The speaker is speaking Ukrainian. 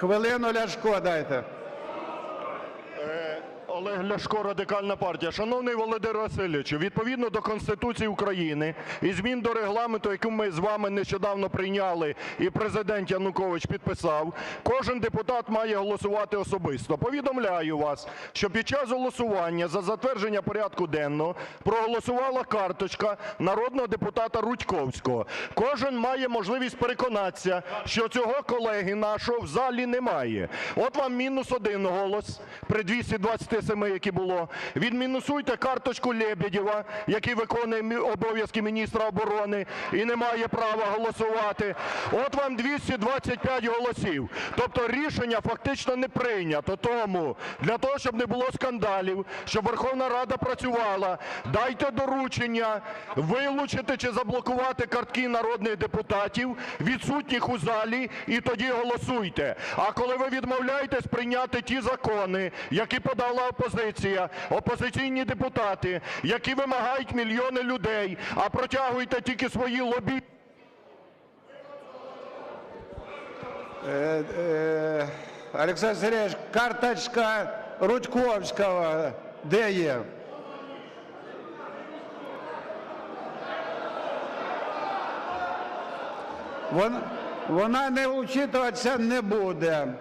Хвилину Ляшко дайте. Олег Ляшко, Радикальна партія. Шановний Володимир Васильович, відповідно до Конституції України і змін до Регламенту, яку ми з вами нещодавно прийняли і Президент Янукович підписав, кожен депутат має голосувати особисто. Повідомляю вас, що під час голосування за затвердження порядку денного проголосувала карточка народного депутата Рудьковського. Кожен має можливість переконатися, що цього колеги нашого в залі немає. От вам мінус один голос при 227, які було. Відмінусуйте карточку Лебедєва, який виконує обов'язки міністра оборони і не має права голосувати. От вам 225 голосів. Тобто рішення фактично не прийнято. Тому для того, щоб не було скандалів, щоб Верховна Рада працювала, дайте доручення вилучити чи заблокувати картки народних депутатів, відсутніх у залі, і тоді голосуйте. А коли ви відмовляєтесь прийняти ті закони, які подала опозиція, опозиційні депутати, які вимагають мільйони людей, а протягуєте тільки свої лобі. Е, е, Олександр Сергійович, карточка Рудьковського де є? Вона, не учитуватися не буде.